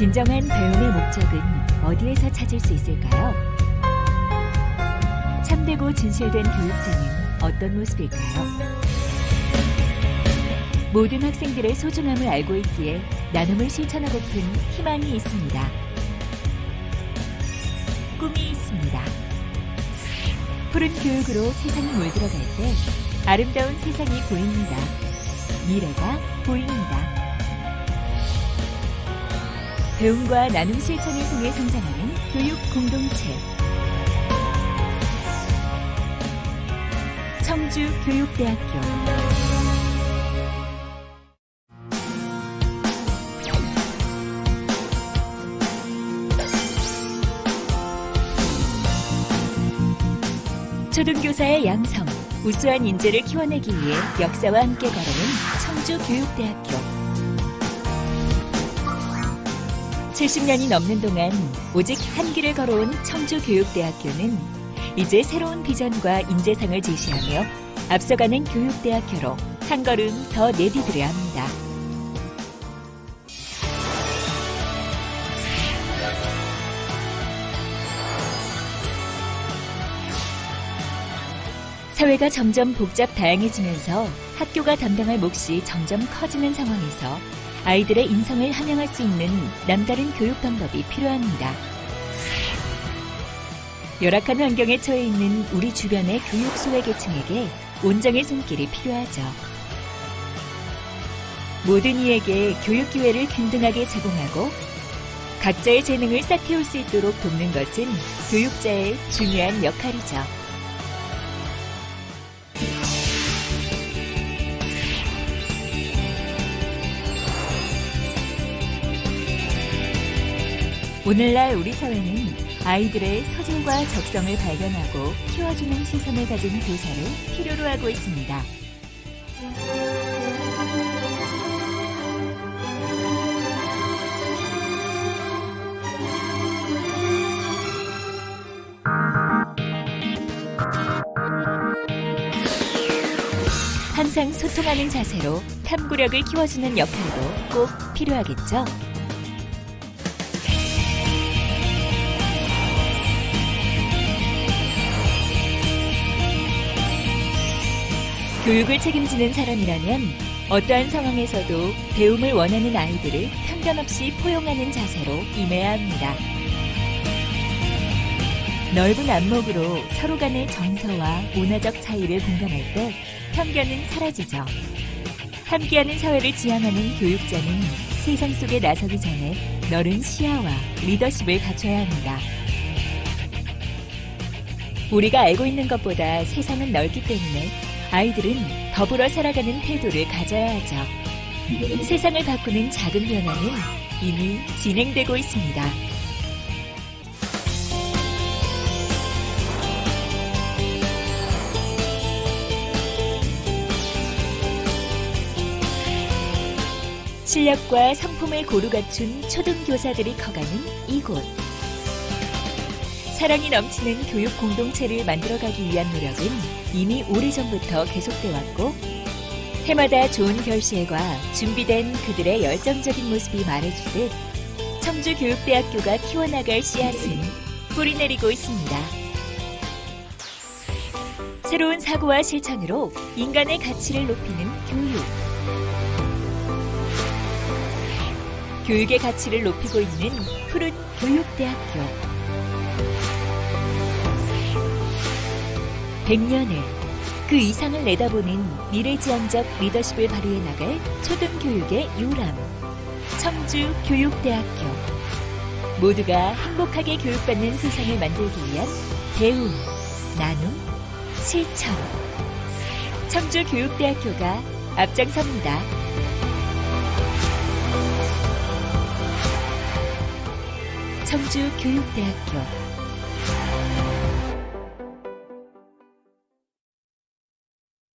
진정한 배움의 목적은 어디에서 찾을 수 있을까요? 참되고 진실된 교육자는 어떤 모습일까요? 모든 학생들의 소중함을 알고 있기에 나눔을 실천하고픈 희망이 있습니다. 꿈이 있습니다. 푸른 교육으로 세상이 물들어갈 때 아름다운 세상이 보입니다. 미래가 보입니다. 배움과 나눔 실천을 통해 성장하는 교육 공동체. 청주 교육대학교. 초등교사의 양성, 우수한 인재를 키워내기 위해 역사와 함께 걸어온 청주 교육대학교. 70년이 넘는 동안 오직 한 길을 걸어온 청주교육대학교는 이제 새로운 비전과 인재상을 제시하며 앞서가는 교육대학교로 한 걸음 더 내디디려 합니다. 사회가 점점 복잡 다양해지면서 학교가 담당할 몫이 점점 커지는 상황에서 아이들의 인성을 함양할 수 있는 남다른 교육 방법이 필요합니다. 열악한 환경에 처해 있는 우리 주변의 교육 소외 계층에게 온정의 손길이 필요하죠. 모든 이에게 교육 기회를 균등하게 제공하고 각자의 재능을 싹틔울 수 있도록 돕는 것은 교육자의 중요한 역할이죠. 오늘날 우리 사회는 아이들의 서질과 적성을 발견하고 키워주는 시선을 가진 교사를 필요로 하고 있습니다. 항상 소통하는 자세로 탐구력을 키워주는 역할도 꼭 필요하겠죠? 교육을 책임지는 사람이라면 어떠한 상황에서도 배움을 원하는 아이들을 편견 없이 포용하는 자세로 임해야 합니다. 넓은 안목으로 서로 간의 정서와 문화적 차이를 공감할 때 편견은 사라지죠. 함께하는 사회를 지향하는 교육자는 세상 속에 나서기 전에 넓은 시야와 리더십을 갖춰야 합니다. 우리가 알고 있는 것보다 세상은 넓기 때문에 아이들은 더불어 살아가는 태도를 가져야 하죠. 세상을 바꾸는 작은 변화는 이미 진행되고 있습니다. 실력과 성품을 고루 갖춘 초등교사들이 커가는 이곳. 사랑이 넘치는 교육 공동체를 만들어가기 위한 노력은 이미 오래전부터 계속돼 왔고, 해마다 좋은 결실과 준비된 그들의 열정적인 모습이 말해주듯 청주교육대학교가 키워나갈 씨앗은 뿌리 내리고 있습니다. 새로운 사고와 실천으로 인간의 가치를 높이는 교육. 교육의 가치를 높이고 있는 푸른 교육대학교. 100년을 그 이상을 내다보는 미래지향적 리더십을 발휘해 나갈 초등교육의 요람. 청주 교육대학교. 모두가 행복하게 교육받는 세상을 만들기 위한 배움, 나눔, 실천. 청주 교육대학교가 앞장섭니다. 청주교육대학교